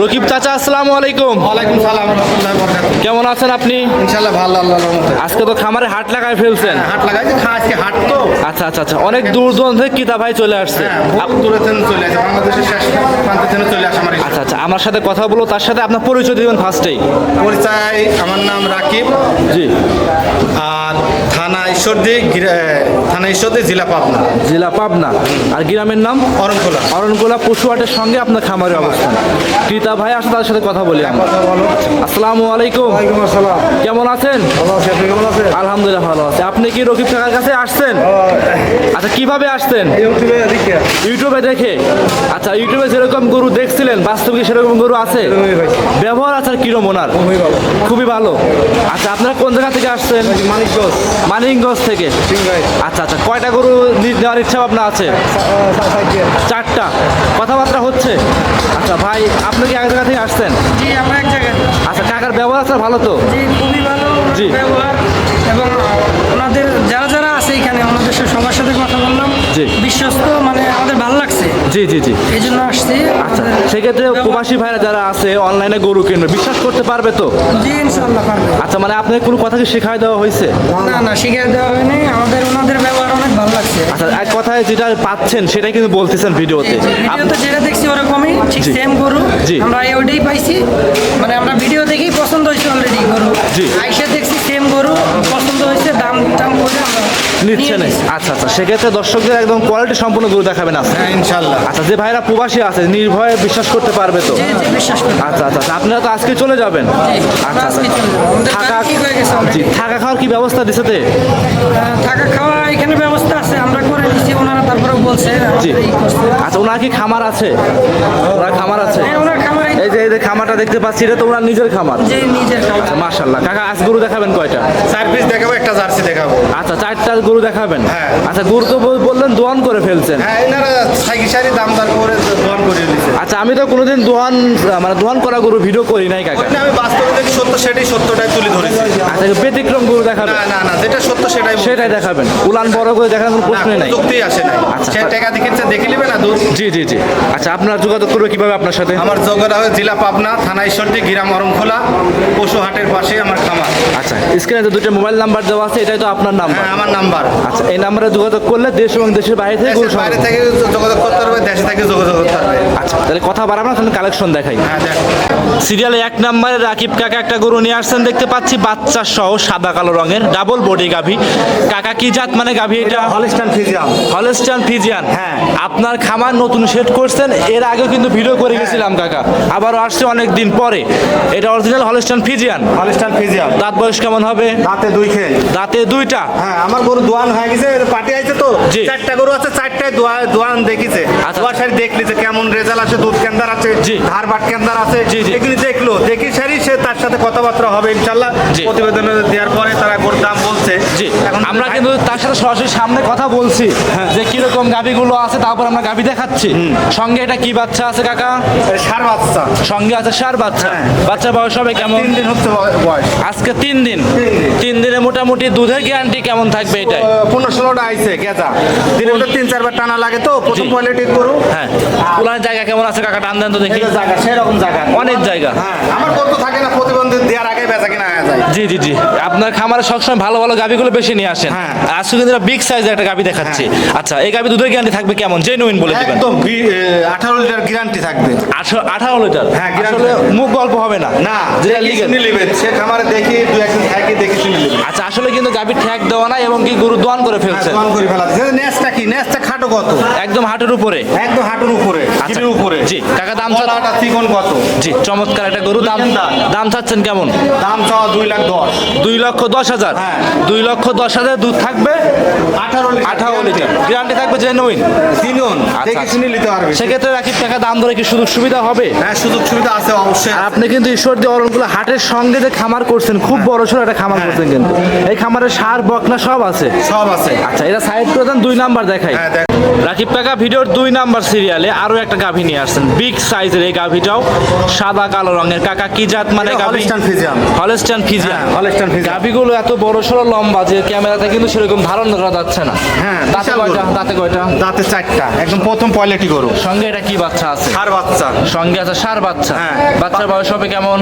রকিব চাচা আসসালামু আলাইকুম। ওয়ালাইকুম সালাম কেমন আছেন আপনি? ইনশাল্লাহ ভালো আল্লাহ রহমতে। আজকে তো খামারে হাট লাগায় ফেলছেন। হাট লাগাইছে খা আজকে হাট তো। আচ্ছা আচ্ছা আচ্ছা অনেক দূর দূরান্ত থেকে কিতা ভাই চলে আসছে। হ্যাঁ দূরে থেকে চলে আসে বাংলাদেশের শেষ প্রান্ত থেকে চলে আসে আমার আচ্ছা আচ্ছা আমার সাথে কথা বলো তার সাথে আপনার পরিচয় দিবেন ফার্স্টেই পরিচয় আমার নাম রাকিব। জি। আর ঈশ্বরদী থানা ঈশ্বরদী জেলা পাবনা। জেলা পাবনা। আর গ্রামের নাম? অরণকোলা। পশুহাটের সঙ্গে আপনার খামারের অবস্থান। ক্রেতা ভাই আসে তাদের সাথে কথা বলি আমরা। আসসালামু আলাইকুম। ওয়ালাইকুম আসসালাম। কেমন আছেন? ভালো আছি আপনি কেমন আছেন? আলহামদুলিল্লাহ ভালো আছে। আপনি কি রকিব কাকার কাছে আসছেন? আচ্ছা কীভাবে আসছেন? ইউটিউবে দেখে। আচ্ছা ইউটিউবে যেরকম গরু দেখছিলেন বাস্তবে সেরকম গরু আছে? ব্যবহার আছে কিরম ওনার? খুবই ভালো। খুবই ভালো। আচ্ছা আপনারা কোন জায়গা থেকে আসছেন? মানিকগঞ্জ। মানিকগঞ্জ। থেকে? আচ্ছা আচ্ছা কয়টা গরু নেওয়ার ইচ্ছা ভাবনা আছে? চারটা। কথাবার্তা হচ্ছে? আচ্ছা ভাই আপনি কি এক জায়গা থেকে আসছেন? জি এক জায়গায়। আচ্ছা টাকার ব্যবহার আছে ভালো তো? জি খুবই ভালো জি। এবং ওনাদের জি জি জি। এই জন্য আসছি। আচ্ছা সেক্ষেত্রে প্রবাসী ভাইরা যারা আছে অনলাইনে গরু কিনবে বিশ্বাস করতে পারবে তো? জি ইনশাল্লাহ পারবে। আচ্ছা মানে আপনার কোনো কথা কি শেখায় দেওয়া হয়েছে? না না শিখিয়ে দেওয়া হয়নি। আমাদের ওনাদের ব্যবহার আচ্ছা এক কথায় যেটা পাচ্ছেন সেটাই কিন্তু বলতেছেন ভিডিওতে। আপ- ভিডিওতে যেটা দেখছি ওরকমই ঠিক সেম গরু। আমরা ওইটাই পাইছি। মানে আমরা ভিডিও দেখেই পছন্দ হয়েছে অলরেডি গরু। জি। আইসা দেখছি সেম গরু পছন্দ হয়েছে দাম টাম করে আমরা নিচ্ছেন। আচ্ছা আচ্ছা সেক্ষেত্রে দর্শকদের একদম কোয়ালিটি সম্পূর্ণ গরু দেখাবেন আজকে। হ্যাঁ ইনশাল্লাহ। আচ্ছা যে ভাইরা প্রবাসী আছে নির্ভয়ে বিশ্বাস করতে পারবে তো? জি জি বিশ্বাস আচ্ছা আচ্ছা আচ্ছা, আপনারা তো আজকে চলে যাবেন। আচ্ছা আচ্ছা থাকা। জি থাকা খাওয়ার কি ব্যবস্থা দিছে থাকা খাওয়া এখানে ব্যবস্থা আছে আমরা করে নিচ্ছি ওনারা তারপরে বলছে। আচ্ছা ওনার কি খামার আছে? ওনার খামার আছে? হ্যাঁ ওনার খামারে যে খামারটা দেখতে পাচ্ছি এটা তো ওনার নিজের খামার? যে নিজের খামার। মাশাল্লাহ কাকা আজ গরু দেখাবেন কয়টা? চার পিস দেখাবো একটা জার্সি দেখাবো। আচ্ছা চারটা গরু দেখাবেন? হ্যাঁ। আচ্ছা গরু তো বললেন দোয়ান করে ফেলছেন। হ্যাঁ এনারা সাইকি সারি দাম দর করে দোয়ান দিচ্ছে আচ্ছা আমি তো কোনোদিন দোয়ান মানে দোয়ান করা গরু ভিডিও করি নাই কাকা। আমি বাস্তবে দেখি সত্য সেটাই সত্যটাই তুলে ধরেছি। আচ্ছা ব্যতিক্রম গরু দেখাবেন। না না না যেটা সত্য সেটাই সেটাই দেখাবেন। উলান বড় করে দেখানোর কোনো না, প্রশ্নই নাই। যুক্তি আসে নাই আচ্ছা। সে টাকা দেখেছে দেখে নেবে না দুধ জি জি জি। আচ্ছা আপনার যোগাযোগ করবে কীভাবে আপনার সাথে? আমার যোগরা হয় জেলা পাবনা থানা ঈশ্বরদী গিরাম অরমখোলা পশু হাটের পাশে আমার খামার। আচ্ছা স্ক্রিনে তো দুটো মোবাইল নাম্বার দেওয়া আছে এটাই তো আপনার নাম্বার হ্যাঁ আমার নাম্বার আচ্ছা এই নাম্বারে যোগাযোগ করলে দেশ এবং দেশের বাইরে থেকে বাইরে থেকে যোগাযোগ করতে পারবে দেশে থেকে যোগাযোগ করতে পারবে আচ্ছা তাহলে কথা বাড়াবো না তাহলে কালেকশন দেখাই। হ্যাঁ সিরিয়ালে এক নম্বরে রাকিব কাকা একটা গরু নিয়ে আসছেন দেখতে পাচ্ছি বাচ্চা সহ সাদা কালো রঙের ডাবল বডি গাভী। কাকা কি জাত মানে গাভী এটা? হলিস্টান ফিজিয়ান হলস্টান ফিজিয়ান হ্যাঁ। আপনার খামার নতুন সেট করছেন এর আগেও কিন্তু ভিডিও করে গেছিলাম কাকা। আবারও আসছে অনেক দিন পরে। এটা original Holstein Friesian Holstein Friesian দাঁত বয়স কেমন হবে? রাতে দুই খেল দাঁতে দুইটা? হ্যাঁ আমার গরু দোয়ান হয়ে গেছে পার্টি আইছে তো। চারটা গরু আছে চারটায় দোয়ান দেখিছে। আচ্ছা। দেখলি যে কেমন রেজাল্ট আছে দুধ কেন্দার আছে জি। ধার বাট কেন্দার আছে। এগুলি দেখল দেখি সারি সে তার সাথে কথাবার্তা হবে ইনশাল্লাহ। প্রতিবেদন দেওয়ার পরে তারা গোর দাম বলছে জি আমরা কিন্তু তার সাথে সরাসরি সামনে কথা বলছি যে কীরকম গাভিগুলো আছে তারপর আমরা গাভি দেখাচ্ছি। সঙ্গে এটা কি বাচ্চা আছে কাকা? সার বাচ্চা। সঙ্গে আছে সার বাচ্চা। হ্যাঁ। বাচ্চা বয়স হবে কেমন? তিন দিন হচ্ছে বয়স। আজকে তিন দিন। তিন দিনে। মোটামুটি দুধের গ্যারান্টি কেমন থাকবে এটাই? পনেরো ষোলোটা আইছে গেজা। দিনে ওটা তিন চারবার টানা লাগে তো প্রথম। কোয়ালিটি গরু। হ্যাঁ। পুরান জায়গা কেমন আছে কাকা? টান দেন তো দেখি। এটা জায়গা সেরকম জায়গা। অনেক জায়গা। হ্যাঁ আমার গরু তো থাকে না প্রতিবন্ধী দেওয়ার আগে বেচা কিনা হয়ে যায়। জি জি জি। আপনার খামারে সবসময় ভালো ভালো গাভিগুলো বেশি নিয়ে আসেন। হ্যাঁ। আজকে কিন্তু বিগ সাইজের একটা গাভি দেখাচ্ছি। আচ্ছা এই গাভি দুধের গ্যারান্টি থাকবে কেমন? জেনুইন বলে দিবেন। একদম আঠারো লিটার গ্যারান্টি থাকবে। আঠারো লিটার? হ্যাঁ, আসলে মুখ গল্প হবে না। না যেটা লিগেল নিবে সে খামারে দেখি দু একদিন থাকি দেখি শুনে আচ্ছা আসলে কিন্তু গাভি ঠ্যাক দেওয়া না এবং কি গরু দোয়ান করে ফেলছে? দোকান করে ফেলা নেসটা কি? নেসটা খাটো কত? একদম হাটের উপরে। একদম হাঁটুর উপরে আচ্ছা, কিবির উপরে। জি কাকা দাম চা- গলাটা কত? জি চমৎকার একটা গরু। দাম দাম। চাচ্ছেন কেমন? দাম চাওয়া দুই লাখ দশ। দুই লক্ষ দশ হাজার? হ্যাঁ। দুই লক্ষ দশ হাজার দুধ থাকবে? আঠারো আঠারো লিটার। গ্যারান্টি থাকবে জেনুইন তিনজন আচ্ছা, আচ্ছা। নিতে পারবে সেক্ষেত্রে রাকিব টাকা দাম ধরে কি সুযোগ সুবিধা হবে? হ্যাঁ সুযোগ সুবিধা আছে অবশ্যই আপনি কিন্তু ঈশ্বরদী অরণকুলা হাটের সঙ্গে যে খামার করছেন খুব বড় সড়ো একটা খামার করছেন কিন্তু। এই খামারে সার বকনা সব আছে? সব আছে। আচ্ছা এটা সাইড করে দেন দুই নাম্বার দেখাই। হ্যাঁ রাকিব কাকা ভিডিওর দুই নাম্বার সিরিয়ালে আরও একটা গাভী নিয়ে আসছেন। বিগ সাইজের এই গাভীটাও। সাদা কালো রঙের। কাকা কি জাত মানে গাভী? হলিস্টান ফিজিয়াম হলস্টান ফিজিয়ান হ্যাঁ, হলস্টান ফিজিয়াম। গাভীগুলো এত বড় সড়ো লম্বা যে ক্যামেরাতে কিন্তু সেরকম ধারণ করা যাচ্ছে না। হ্যাঁ, দাঁতে কয়টা? দাঁতে কয়টা? দাঁতে চারটা। একদম প্রথম পয়লেটি গরু। সঙ্গে এটা কি বাচ্চা আছে? সার বাচ্চা। সঙ্গে আছে সার বাচ্চা। হ্যাঁ। বাচ্চার বয়স হবে কেমন?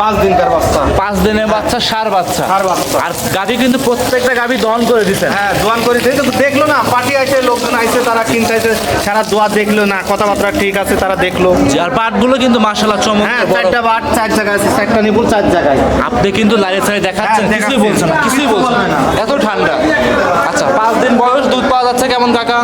পাঁচ দিনকার বাচ্চা। পাঁচ দিনের বাচ্চা সার বাচ্চা। ষাঁড় বাচ্চা। আর গাভী কিন্তু প্রত্যেকটা গাভী দহন করে দিচ্ছেন হ্যাঁ দোয়ান করে দিয়ে তো দেখল না পার্টি আইসে লোকজন আইসে তারা কিনতে আইসে সারা দোয়া দেখল না কথাবার্তা ঠিক আছে তারা দেখল। আর পাটগুলো কিন্তু মার্শাল্লাহ হ্যাঁ চমৎকার বড়। চারটা বাট চার জায়গায় আছে চারটা নিপুল চার জায়গায়। আপনি কিন্তু লাইনে সাইড দেখাচ্ছেন হ্যাঁ, কিছুই বলছেন না কিছুই কিছু বলছেন না। এত ঠান্ডা। আচ্ছা পাঁচ দিন বয়স দুধ পাওয়া যাচ্ছে কেমন কাকা?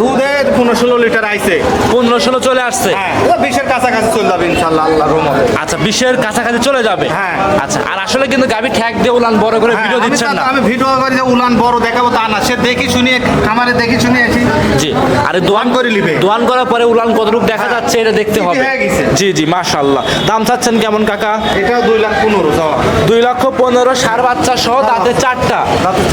দুধে পনেরো ষোলো লিটার আইছে। পনেরো ষোলো চলে আসছে। হ্যাঁ বিশের কাছাকাছি চলে যাবে ইনশাল্লাহ আল্লাহ রহমতে। আচ্ছা বিশের কাছাকাছি চলে যাবে? হ্যাঁ। আচ্ছা আর আসলে কিন্তু গাভী ঠ্যাক দিয়ে উলান বড় করে হ্যাঁ, ভিডিও দিচ্ছেন না। আমি ভিডিও করি যে উলান বড় দেখাবো তা না সে দেখি শুনি খামারে দেখি শুনি আছি জি আরে দোয়ান করে লিবে। দোয়ান করার পরে উলান কতটুক দেখা যাচ্ছে এটা দেখতে হবে। জি জি মাশাল্লাহ দাম চাচ্ছেন কেমন কাকা? এটাও দুই লাখ পনেরো যাওয়া দুই লক্ষ পনেরো সার বাচ্চা সহ দাঁতে চারটা।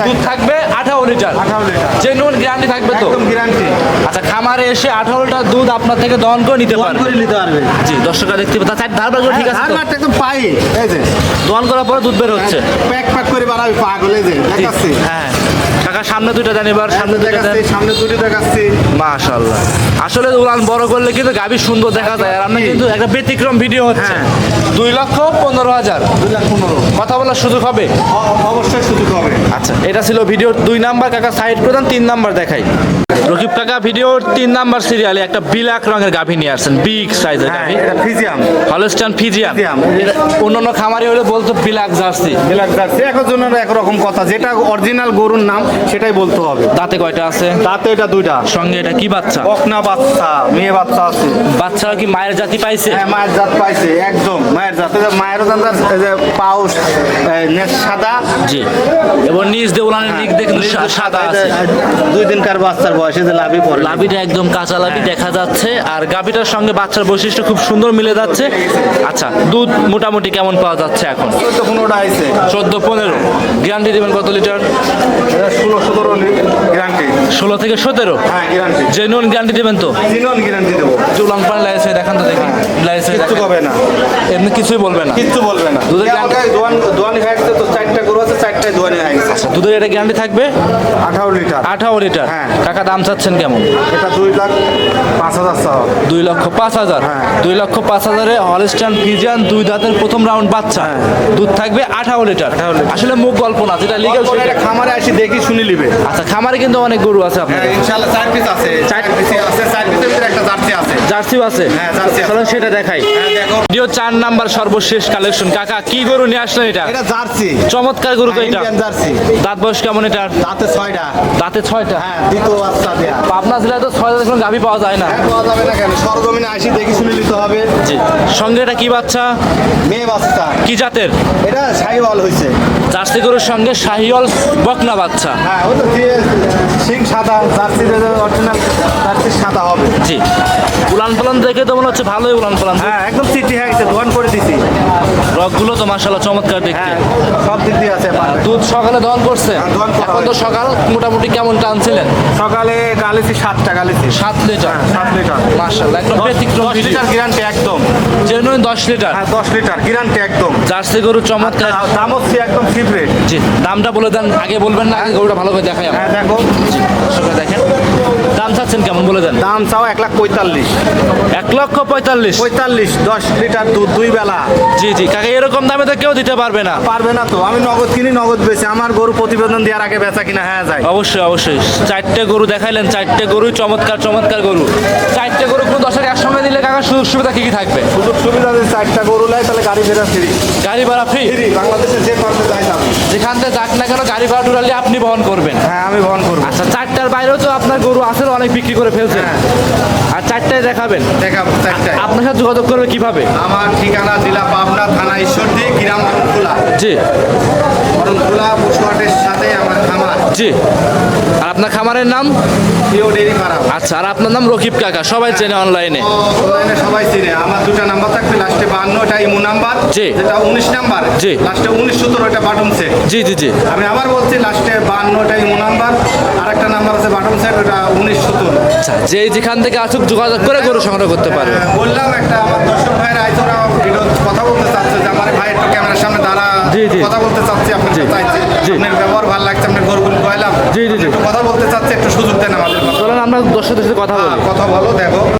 দুধ থাকবে আঠারো লিটার। 18 লিটার। জেনুইন গ্যারান্টি থাকবে তো? একদম গ্যারান্টি আচ্ছা খামারে এসে আঠারো লিটার দুধ আপনার থেকে দহন করে নিতে পারবে। করে পারবে জি দর্শকরা দেখতে পাবে। তার ধারবার ঠিক আছে আর একদম পাই এই যে। দোয়ান করার পরে দুধ বের হচ্ছে। প্যাক প্যাক করে বাড়াবি পাগল এই যে দেখাচ্ছি। হ্যাঁ। কাকা সামনে দুইটা দেন এবার সামনে সামনে দুইটা দেন। সামনে দুটি দেখাচ্ছি। মাশাল্লাহ আসলে উড়ান বড় করলে কিন্তু গাভী সুন্দর দেখা যায় আর আমরা কিন্তু একটা ব্যতিক্রম ভিডিও হচ্ছে। হ্যাঁ। দুই লক্ষ পনেরো হাজার। দুই লাখ পনেরো। কথা বলার সুযোগ হবে? অবশ্যই সুযোগ হবে। আচ্ছা এটা ছিল ভিডিওর দুই নাম্বার কাকা সাইড প্রধান তিন নাম্বার দেখাই। রকিব কাকা ভিডিওর তিন নাম্বার সিরিয়ালে একটা বিলাক রঙের গাভী নিয়ে আসছেন বিগ সাইজের হ্যাঁ গাভী। ফিজিয়াম হলস্টান ফিজিয়াম অন্যান্য খামারি হলে বলতো বিলাক জার্সি। বিলাক এখন জন্য একরকম কথা। যেটা অরিজিনাল গরুর নাম সেটাই বলতে হবে। দাঁতে কয়টা আছে? তাতে এটা দুইটা। সঙ্গে এটা কি বাচ্চা? বকনা বাচ্চা মেয়ে বাচ্চা আছে। বাচ্চারা কি মায়ের জাতি পাইছে? হ্যাঁ মায়ের জাত পাইছে একদম মায়ের জাত। মায়ের জাত এই যে পাও সাদা। জি। এবং নিজ দেউলানের দিক দেখুন সাদা আছে। দুই দিনকার বাচ্চার বয়সে। যে পড়ে লাভিটা একদম কাঁচা লাভি দেখা যাচ্ছে। আর গাভিটার সঙ্গে বাচ্চার বৈশিষ্ট্য খুব সুন্দর মিলে যাচ্ছে। আচ্ছা দুধ মোটামুটি কেমন পাওয়া যাচ্ছে এখন? চোদ্দ পনেরোটা আইছে। চোদ্দ পনেরো। গ্যারান্টি দেবেন কত লিটার? গ্যারান্টি ষোলো থেকে সতেরো? হ্যাঁ গ্যারান্টি জেনুইন গ্যারান্টি দেবেন তো? তিনজন গ্যারান্টি দেবো। চুলান পান লাইসে দেখান তো দেখি। লাইসে কিছু হবে না। এমনি কিছুই বলবে না। কিচ্ছু বলবে না। দুধের দোয়ান দোয়ানি হয়ে গেছে তো চারটা গরু আছে চারটায় দোয়ানি হয়ে গেছে দুধের এটা গ্যারান্টি থাকবে? আঠারো লিটার। আঠারো লিটার। হ্যাঁ। টাকা দাম চাচ্ছেন কেমন? এটা দুই লাখ পাঁচ হাজার দুই লক্ষ পাঁচ হাজার। হ্যাঁ। দুই লক্ষ পাঁচ হাজারে হলস্টান ফিজিয়ান দুই দাঁতের প্রথম রাউন্ড বাচ্চা। দুধ থাকবে আঠারো লিটার। আসলে মুখ গল্প না যেটা লিগেল খামারে আসি দেখি শুনি লিবে। আচ্ছা খামারে কিন্তু অনেক গরু আছে আপনার ইনশাল্লাহ চার পিস আছে। চার পিস আছে চার পিসের ভিতরে একটা জার্সি আছে। জার্সিও আছে? হ্যাঁ, জার্সি। সেটা দেখাই। হ্যাঁ দেখো। ভিডিও চার নাম্বার সর্বশেষ কালেকশন কাকা কি গরু নিয়ে আসলেন এটা? এটা জার্সি। চমৎকার গরু তো এটা। Indian Jersey. দাঁত বয়স কেমন এটার? তাতে ছয়টা। দাঁতে ছয়টা? হ্যাঁ দ্বিতীয় বাচ্চা দেয়া। পাবনা জেলায় তো ছয় দাঁতের কোনো পাওয়া যায় না। হ্যাঁ পাওয়া যাবে না কেন? সরজমিনে আসি দেখি শুনে নিতে হবে। জি। সঙ্গে এটা কি বাচ্চা? মেয়ে বাচ্চা। কি জাতের? এটা সাইওয়াল হয়েছে জার্সি গরুর সঙ্গে শাহিওল বকনা বাচ্চা। হ্যাঁ ও তো সিং সাদা। জার্সি অরিজিনাল জার্সি সাদা হবে। জি। উলান পালান দেখে তো মনে হচ্ছে ভালোই উলান পালান। হ্যাঁ একদম চিঠি হয়ে গেছে দোয়ান করে দিছি। রকগুলো তো মাসাল্লাহ চমৎকার দেখতে। হ্যাঁ সব দিক দিয়ে আছে দুধ সকালে দহন করছে? হ্যাঁ, এখন তো সকাল মোটামুটি কেমন টানছিলেন? সকালে গালিছি সাতটা গালিছি। সাত লিটার? সাত লিটার। মাসাল্লাহ একদম ব্যতিক্রম দশ লিটার গ্যারান্টি একদম। জেনুইন দশ লিটার? হ্যাঁ দশ লিটার গ্যারান্টি একদম। জার্সি গরু চমৎকার। দাম হচ্ছে একদম ফিফরেট জি দামটা বলে দেন আগে বলবেন না আগে গরুটা ভালো করে দেখাই হ্যাঁ দেখো। দেখেন। চাচ্ছেন কেমন বলে দেন? দাম চাও এক লাখ পঁয়তাল্লিশ। এক লক্ষ পঁয়তাল্লিশ? পঁয়তাল্লিশ দশ লিটার দুধ দুই বেলা। জি জি। কাকা এরকম দামে তো কেউ দিতে পারবে না। পারবে না তো। আমি নগদ কিনি নগদ বেশি আমার গরু প্রতিবেদন দেওয়ার আগে বেচা কিনা হ্যাঁ যায়। অবশ্যই অবশ্যই। চারটে গরু দেখাইলেন চারটে গরু চমৎকার চমৎকার গরু। চারটে গরু কোনো দশক একসঙ্গে দিলে কাকা সুযোগ সুবিধা কি কি থাকবে? সুযোগ সুবিধা যদি চারটা গরু নেয় তাহলে গাড়ি ফেরা ফ্রি। গাড়ি ভাড়া ফ্রি? বাংলাদেশে যে পারবে তাই যাবে যেখান থেকে যাক না কেন গাড়ি ভাড়া টুরালি আপনি বহন করবেন। হ্যাঁ আমি বহন করব। আচ্ছা চারটার বাইরেও তো আপনার গরু আছে অনেক বিক্রি করে ফেলছেন? আর চারটায় দেখাবেন। দেখাবো চারটায়। আপনার সাথে যোগাযোগ করবে কীভাবে? আমার ঠিকানা জেলা পাবনা থানা ঈশ্বরদী গ্রাম খোলা জি। খোলা পশুহাটের খামার। জি। আর আপনার খামারের নাম? আচ্ছা আর আপনার নাম রকিব কাকা সবাই চেনে অনলাইনে। অনলাইনে সবাই চিনে। আমার দুটা নাম্বার থাকবে লাস্টে বান্ন এটা ইমো নাম্বার জি। যেটা উনিশ নাম্বার। জি। লাস্টে উনিশ সতেরো এটা বাটন সেট জি জি জি। আমি আবার বলছি লাস্টে বান্ন এটা ইমো নাম্বার আর একটা নাম্বার আছে বাটন সেট ওটা উনিশ সতেরো। আচ্ছা যে যেখান থেকে আসুক যোগাযোগ করে গরু সংগ্রহ করতে পারবে। বললাম একটা আমার দর্শক ওরা ভিডিও কথা বলতে চাচ্ছে যে আমার ভাই একটু ক্যামেরার সামনে দাঁড়া জি, জি। কথা বলতে চাচ্ছি আপনার। চাইছি। আপনার ব্যবহার ভালো লাগছে আপনার গরুগুলো পাইলাম জি, জি, জি। কথা বলতে চাচ্ছে একটু সুযোগ দেন আমাদের চলেন আমরা দর্শকদের সাথে কথা বলি। কথা বলো দেখো।